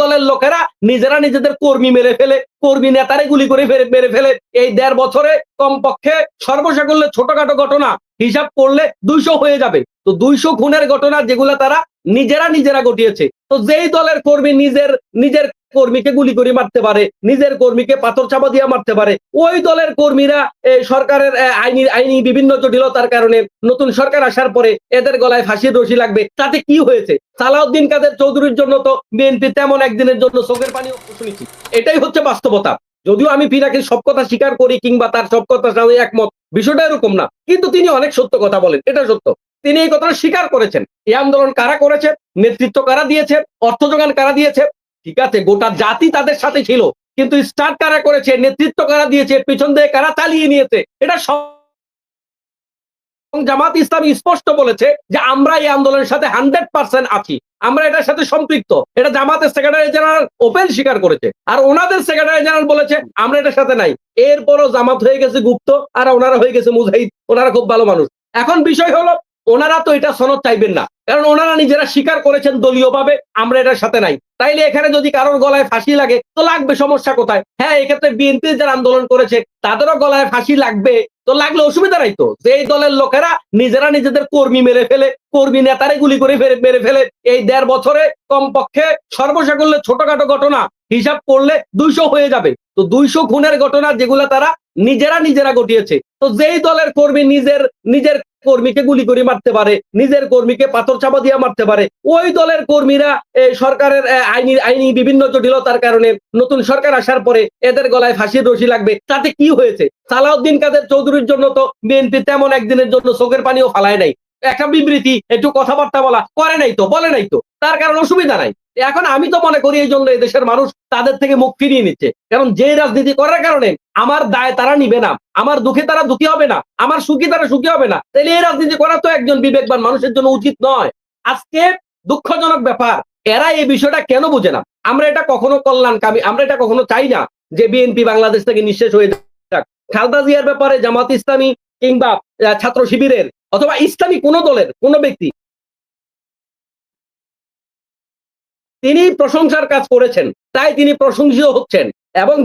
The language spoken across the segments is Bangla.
দলের লোকেরা নিজেরা নিজেদের কর্মী মেরে ফেলে, কর্মী নেতারে গুলি করে মেরে ফেলে। এই দেড় বছরে কমপক্ষে সর্বসাকল্যে ছোটখাটো ঘটনা হিসাব করলে দুইশো হয়ে যাবে। তো দুইশো খুনের ঘটনা যেগুলো তারা নিজেরা নিজেরা ঘটিয়েছে। তো যেই দলের কর্মী নিজের নিজের কর্মীকে গুলি করে মারতে পারে, নিজের কর্মীকে পাথর চাপা দিয়ে মারতে পারে। ওই দলের কর্মীরা সরকারের আইনি আইনি বিভিন্ন জটিলতার কারণে নতুন সরকার আসার পরে এদের গলায় ফাঁসির রশি লাগবে। তাতে কি হয়েছে? সালাউদ্দিন কাদের চৌধুরীর জন্য তো বিএনপি তেমন একদিনের জন্য চোখের পানি শুনেছি। এটাই হচ্ছে বাস্তবতা। যদিও আমি পিনাকে সব কথা স্বীকার করি কিংবা তার সব কথার সাথে একমত, বিষয়টা এরকম না। কিন্তু তিনি অনেক সত্য কথা বলেন, এটা সত্য। তিনি এই কথাটা স্বীকার করেছেন। এই আন্দোলন কারা করেছে? নেতৃত্ব কারা দিয়েছে? অর্থ যোগান কারা দিয়েছে? ঠিক আছে, গোটা জাতি তাদের সাথে ছিল, কিন্তু স্টার্ট কারা করেছে, নেতৃত্ব কারা দিয়েছে, পিছন দিয়ে কারা চালিয়ে নিয়েছে, এটা জামাত ইসলাম স্পষ্ট বলেছে যে আমরা এই আন্দোলনের সাথে হান্ড্রেড পার্সেন্ট আছি, আমরা এটার সাথে সম্পৃক্ত, এটা জামাতের সেক্রেটারি জেনারেল ওপেন স্বীকার করেছে, আর ওনাদের সেক্রেটারি জেনারেল বলেছে, আমরা এটার সাথে নাই, এরপরও জামাত হয়ে গেছে গুপ্ত, আর ওনারা হয়ে গেছে মুজাহিদ, ওনারা খুব ভালো মানুষ, এখন বিষয় হলো, ওনারা তো এটা সনদ চাইবেন না কারণ ওনারা নিজেরা স্বীকার করেছেন দলীয়ভাবে, আমরা এটার সাথে নাই। তাইলে এখানে যদি কারোর গলায় ফাঁসি লাগে, তো লাগবে সমস্যা কোথায়? হ্যাঁ এক্ষেত্রে বিএনপি যারা আন্দোলন করেছে, তাদেরও গলায় ফাঁসি লাগবে, তো লাগলে অসুবিধা নাই তো? যে দলের লোকেরা নিজেরা নিজেদের কর্মী মেরে ফেলে, কর্মী নেতারে গুলি করে মেরে ফেলে, এই দেড় বছরে কমপক্ষে সর্বসাকল্যে ছোটখাটো ঘটনা হিসাব করলে দুইশো হয়ে যাবে। তো দুইশো খুনের ঘটনা যেগুলো তারা নিজেরা নিজেরা ঘটিয়েছে। তো যেই দলের কর্মী নিজের নিজের কর্মীকে গুলি করে মারতে পারে, নিজের কর্মীকে পাথর চাপা দিয়ে মারতে পারে। ওই দলের কর্মীরা সরকারের আইনি আইনি বিভিন্ন জটিলতার কারণে নতুন সরকার আসার পরে এদের গলায় ফাঁসির রশি লাগবে। তাতে কি হয়েছে? সালাউদ্দিন কাদের চৌধুরীর জন্য তো বিএনপি তেমন একদিনের জন্য চোখের পানিও ফালায় নাই। একটা বিবৃতি, একটু কথাবার্তা বলা, করে নাই তো, বলে নাই তো। তার কারণ অসুবিধা নাই। এখন আমি তো মনে করি এই জন্য এই দেশের মানুষ তাদের থেকে মুখ ফিরিয়ে নিচ্ছে। কারণ যে রাজনীতি করার কারণে আমার দায় তারা নিবে না, আমার দুঃখে তারা দুঃখী হবে না, আমার সুখী তারা সুখী হবে না। তাহলে এই রাজনীতি করা তো একজন বিবেকবান মানুষের জন্য উচিত নয়। আজকে দুঃখজনক ব্যাপার, এরা এই বিষয়টা কেন বুঝে না? আমরা এটা কখনো কল্যাণকামী, আমরা এটা কখনো চাই না যে বিএনপি বাংলাদেশ থেকে নিঃশেষ হয়ে যাক। খালদা জিয়ার ব্যাপারে জামাত ইসলামী কিংবা ছাত্র শিবিরের অথবা ইসলামী কোন দলের কোন ব্যক্তি তিনি প্রশংসার কাজ করেছেন, তাই তিনি প্রশংসিত হচ্ছেন। এবং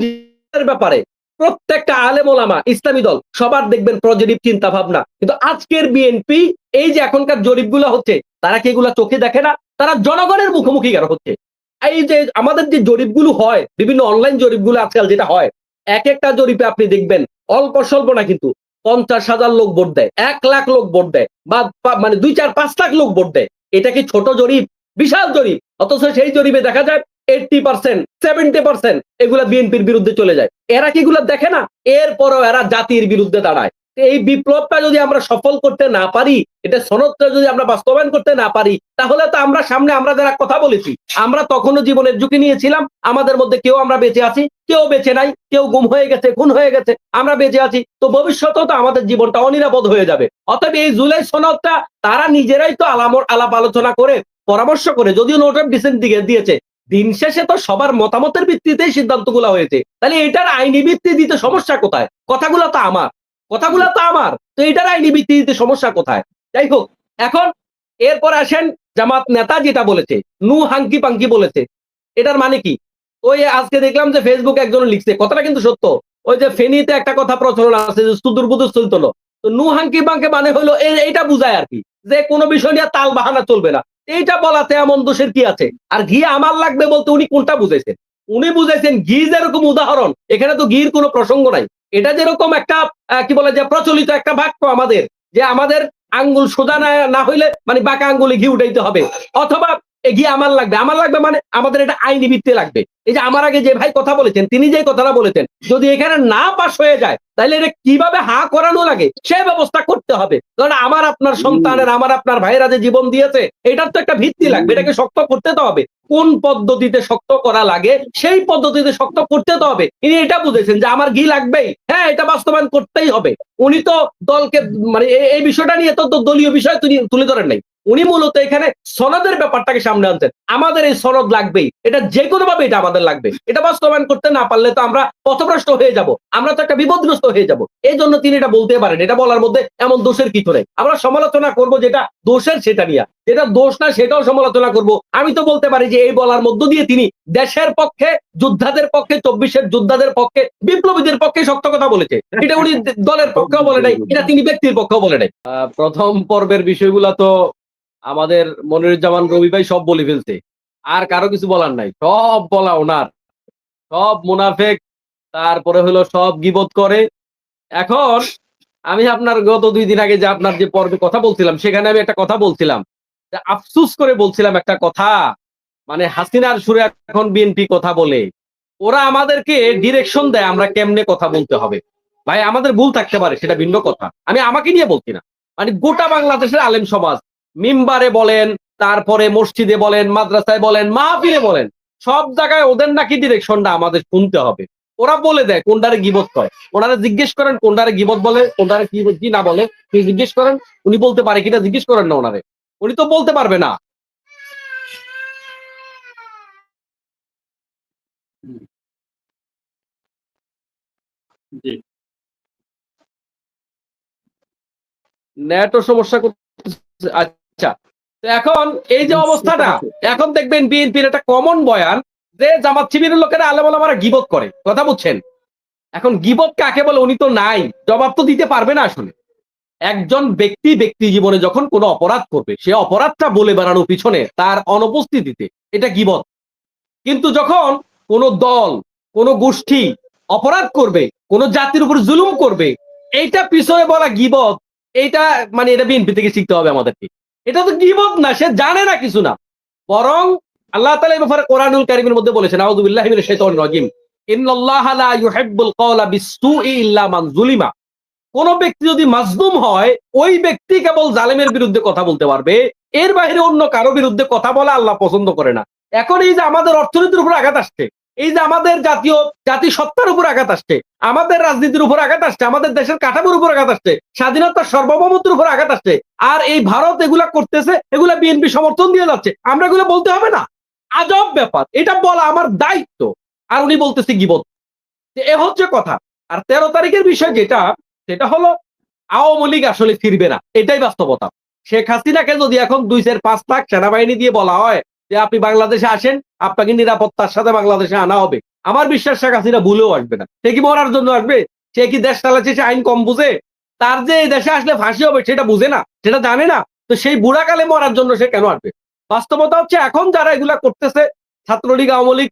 ব্যাপারে প্রত্যেকটা আলেম ওলামা, ইসলামী দল, সবার দেখবেন পজিটিভ চিন্তা ভাবনা কিন্তু আজকের বিএনপি এই যে এখনকার জরিপগুলো হচ্ছে, তারা কি এগুলা চোখে দেখে না? তারা জনগণের মুখোমুখি কেন হচ্ছে? এই যে আমাদের যে জরিপগুলো হয়, বিভিন্ন অনলাইন জরিপগুলো আজকাল যেটা হয়, এক একটা জরিপে আপনি দেখবেন, অল্প স্বল্প না কিন্তু, পঞ্চাশ হাজার লোক ভোট দেয়, এক লাখ লোক ভোট দেয় বা- মানে দুই চার পাঁচ লাখ লোক ভোট দেয়। এটা কি ছোট জরিপ? বিশাল জরিপ। অথচ সেই জরিপে দেখা যায় এইটটি পার্সেন্ট সেভেন্টি পার্সেন্ট এগুলা বিএনপির বিরুদ্ধে চলে যায়। এরা কি এগুলা দেখে না? এরপরও এরা জাতির বিরুদ্ধে দাঁড়ায়। এই বিপ্লবটা যদি আমরা সফল করতে না পারি, এটা সনদটা যদি আমরা বাস্তবায়ন করতে না পারি, তাহলে তো আমরা সামনে আমরা যারা কথা বলেছি, আমরা তখনও জীবনের ঝুঁকি নিয়েছিলাম, আমাদের মধ্যে কেউ আমরা বেঁচে আছি, কেউ বেঁচে নাই, কেউ গুম হয়ে গেছে, খুন হয়ে গেছে, আমরা বেঁচে আছি, তো ভবিষ্যতেও তো আমাদের জীবনটা অনিরাপদ হয়ে যাবে। অতএব এই জুলাই সনদটা তারা নিজেরাই তো আলাম আলাপ আলোচনা করে পরামর্শ করে, যদিও নোট অফ ডিসেন্ট দিকে দিয়েছে, দিন শেষে তো সবার মতামতের ভিত্তিতেই সিদ্ধান্তগুলো হয়েছে। তাহলে এটার আইনি ভিত্তি দিতে সমস্যা কোথায়? কথাগুলো তো আমার। কথাগুলো তো আমার। তো এটার আইনি ভিত্তি দিতে সমস্যা কোথায়? যাই হোক, এখন এরপর আসেন জামাত নেতা যেটা বলেছে, নু হাঙ্কি পাঙ্কি বলেছে। এটার মানে কি? ওই আজকে দেখলাম যে ফেসবুক একজন লিখছে, কথাটা কিন্তু সত্য। ওই যে ফেনীতে একটা কথা প্রচলন আছে যে সুদূর বুদুর চলতো তো নু হাঙ্কি পাঙ্কে মানে হলো এইটা বুঝায় আর কি, যে কোনো বিষয় নিয়ে তাল বাহানা চলবে না। এইটা বলাতে এমন দোষের কি আছে? আর ঘি আমার লাগবে বলতে উনি কোনটা বুঝেছেন? উনি বুঝেছেন ঘি যেরকম উদাহরণ, এখানে তো ঘির কোনো প্রসঙ্গ নাই। এটা যেরকম একটা কি বলে যে প্রচলিত একটা বাক্য আমাদের, যে আমাদের আঙ্গুল সোজা না হইলে মানে বাঁকা আঙ্গুলে ঘি উঠাইতে হবে। অথবা এ ঘি আমার লাগবে। আমার লাগবে মানে আমাদের এটা আইনি ভিত্তি লাগবে। এই যে আমার আগে যে ভাই কথা বলেছেন তিনি যে কথাটা বলেছেন যদি এখানে না পাশ হয়ে যায় তাহলে এটা কীভাবে হা করানো লাগে? সে ব্যবস্থা করতে হবে। কারণ আমার আপনার সন্তানের আমার আপনার ভাইয়েরা যে জীবন দিয়েছে এটার তো একটা ভিত্তি লাগবে। এটাকে শক্ত করতে তো হবে। কোন পদ্ধতিতে শক্ত করা লাগে সেই পদ্ধতিতে শক্ত করতে তো হবে। ইনি এটা বুঝেছেন যে আমার ঘি লাগবেই। হ্যাঁ এটা বাস্তবায়ন করতেই হবে। উনি তো দলকে মানে এই বিষয়টা নিয়ে তো দলীয় বিষয় তুলে ধরেন নাই। উনি মূলত এখানে সনদের ব্যাপারটাকে সামনে আনছেন। আমাদের এই সনদ লাগবেই। এটা যে কোনো ভাবে এটা আমাদের লাগবে। এটা বাস্তবায়ন করতে না পারলে তো আমরা পথভ্রষ্ট হয়ে যাব। আমরা তো একটা বিপদগ্রস্ত হয়ে যাব। এই জন্য তিনি এটা বলতে পারেন। এটা বলার মধ্যে এমন দোষের কিছু নেই। আমরা সমালোচনা করব যেটা দোষের, সেটা নিয়ে। এটা দোষ না, সেটাও সমালোচনা করব। আমি তো বলতে পারি যে এই বলার মধ্য দিয়ে তিনি দেশের পক্ষে, যোদ্ধাদের পক্ষে, চব্বিশের যোদ্ধাদের পক্ষে, বিপ্লবীদের পক্ষে শক্ত কথা বলেছে। এটা উনি দলের পক্ষেও বলে নাই, এটা তিনি ব্যক্তির পক্ষেও বলে নাই। প্রথম পর্বের বিষয়গুলা তো আমাদের মনিরুজ্জামান রবি ভাই সব বলে ফেলছে। আর কারও কিছু বলার নাই। সব বলা ওনার। সব মুনাফেক। তারপরে হলো সব গিবত করে। এখন আমি আপনার গত দুই দিন আগে যে আপনার যে পর্বে কথা বলছিলাম, সেখানে আমি একটা কথা বলছিলাম। আফসুস করে বলছিলাম একটা কথা। মানে হাসিনার সুরে এখন বিএনপি কথা বলে। ওরা আমাদেরকে ডিরেকশন দেয় আমরা কেমনে কথা বলতে হবে। ভাই, আমাদের ভুল থাকতে পারে, সেটা ভিন্ন কথা। আমি আমাকে নিয়ে বলছি না। মানে গোটা বাংলাদেশের আলেম সমাজ মিম্বারে বলেন, তারপরে মসজিদে বলেন, মাদ্রাসায় বলেন, মাহফিলে বলেন, সব জায়গায় ওদের নাকি ডিরেকশনটা আমাদের শুনতে হবে। ওরা বলে দেয় কোনটারে গিবত করে ওনারা জিজ্ঞেস করেন কোনটারে গিবত বলে, কোনটারে কি কি না বলে তুই জিজ্ঞেস করেন, উনি বলতে পারে কিনা জিজ্ঞেস করেন না ওনারে। উনি তো বলতে পারবে না। নেটও সমস্যা করতেছে। আচ্ছা তো এখন এই যে অবস্থাটা এখন দেখবেন বিএনপির একটা কমন বয়ান যে জামাত শিবিরের লোকেরা আলেম আলামারা গিবত করে কথা বুঝছেন? এখন গিবত কাকে বলে? উনি তো নাই জবাব তো দিতে পারবে না আসলে। একজন ব্যক্তি ব্যক্তি জীবনে যখন কোনো অপরাধ করবে সে অপরাধটা বলে বেড়ানোর পিছনে তার অনুপস্থিতিতে এটা গিবত। কিন্তু যখন কোনো দল কোনো গোষ্ঠী অপরাধ করবে কোনো জাতির উপর জুলুম করবে এইটা পিছনে বলা গিবত এইটা মানে এটা বিএনপি থেকে শিখতে হবে আমাদেরকে। এটা তো গিবত না, সে জানে না কিছু না। বরং আল্লাহ তাআলা এই ব্যাপারে কোরআনুল কারীমের মধ্যে বলেছেন যুলিমা কোন ব্যক্তি যদি মাজলুম হয়, ওই ব্যক্তি কেবল জালেমের বিরুদ্ধে কথা বলতে পারবে। এর বাইরে অন্য কারও বিরুদ্ধে কথা বলা আল্লাহ পছন্দ করে না। এখন এই যে আমাদের অর্থনীতির উপর আঘাত আসছে এই যে আমাদের জাতীয় জাতি সত্তার উপর আঘাত আসছে, আমাদের রাজনীতির উপর আঘাত আসছে, আমাদের দেশের কাঠামোর উপর আঘাত আসছে, স্বাধীনতার সার্বভৌমত্বের উপর আঘাত আসছে, আর এই ভারত এগুলা করতেছে, এগুলা বিএনপি সমর্থন দিয়ে যাচ্ছে, আমরা এগুলো বলতে হবে না। আজব ব্যাপার, এটা বলা আমার দায়িত্ব। আর উনি বলতেছে গিবত। এ হচ্ছে কথা। আর তেরো তারিখের বিষয় যেটা, সেটা হলো আওয়ামী লীগ আসলে ফিরবে না। এটাই বাস্তবতা। শেখ হাসিনাকে যদি এখন দুই চার পাঁচ লাখ সেনাবাহিনী দিয়ে বলা হয় যে আপনি বাংলাদেশে আসেন, আপনাকে নিরাপত্তার সাথে বাংলাদেশে আনা হবে। আমার বিশ্বাস, শেখ হাসিনা ভুলেও আসবে না। সে কি মরার জন্য আসবে? সে কি দেশ চালাচ্ছে, সে আইন কম বুঝে? তার যে এই দেশে আসলে ফাঁসি হবে, সেটা বুঝে না, সেটা জানে না। তো সেই বুড়াকালে মরার জন্য সে কেন আসবে? বাস্তবতা হচ্ছে, এখন যারা এগুলা করতেছে, ছাত্রলীগ, আওয়ামী লীগ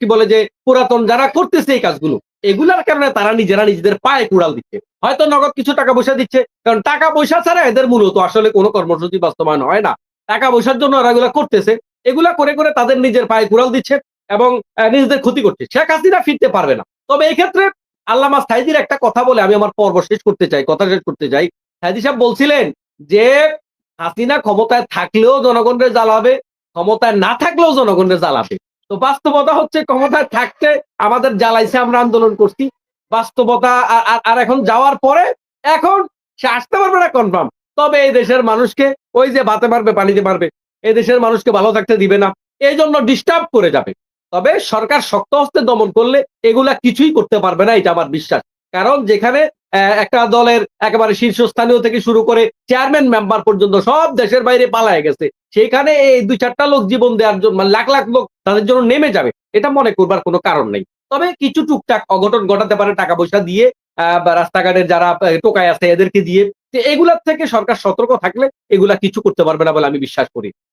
কি বলে যে, পুরাতন যারা করতেছে এই কাজগুলো, এগুলার কারণে তারা নিজেরা নিজেদের পায়ে কুড়াল দিচ্ছে। হয়তো নগদ কিছু টাকা পয়সা দিচ্ছে, কারণ টাকা পয়সা ছাড়া এদের মূলত আসলে কোনো কর্মসূচি বাস্তবায়ন হয় না। টাকা পয়সার জন্য ওরা এগুলা করতেছে। এগুলা করে করে তাদের নিজের পায়ে কুড়াল দিচ্ছে এবং নিজেদের ক্ষতি করছে। শেখ হাসিনা ফিরতে পারবে না। তবে এই ক্ষেত্রে আল্লামা সাইদির একটা কথা বলে আমি আমার পর্ব শেষ করতে চাই, কথা শেষ করতে চাই। সাইদি সাহেব বলছিলেন যে, হাসিনা ক্ষমতায় থাকলেও জনগণকে জ্বালাবে, ক্ষমতায় না থাকলেও জনগণকে জ্বালাবে। তো বাস্তবতা হচ্ছে ক্ষমতায় থাকতে আমাদের জ্বালাইছে, আমরা আন্দোলন করছি। বাস্তবতা আর- এখন যাওয়ার পরে, এখন সে আসতে পারবে না কনফার্ম তবে এই দেশের মানুষকে ওই যে বাতে পারবে পানিতে পারবে এই দেশের মানুষকে ভালো থাকতে দিবে না। এই জন্য ডিস্টার্ব করে যাবে। তবে সরকার শক্ত হস্তে দমন করলে এগুলা কিছুই করতে পারবে না, এটা আমার বিশ্বাস। কারণ যেখানে একটা দলের একেবারে শীর্ষস্থানীয় থেকে শুরু করে চেয়ারম্যান মেম্বার পর্যন্ত সব দেশের বাইরে পালায় গেছে সেখানে এই দুই চারটা লোক জীবন দেওয়ার জন্য মানে লাখ লাখ লোক তাদের জন্য নেমে যাবে, এটা মনে করবার কোনো কারণ নেই। তবে কিছু টুকটাক অঘটন ঘটাতে পারে টাকা পয়সা দিয়ে রাস্তাঘাটের যারা টোকায় আছে এদেরকে দিয়ে। এগুলার থেকে সরকার সতর্ক থাকলে এগুলা কিছু করতে পারবে না বলে আমি বিশ্বাস করি।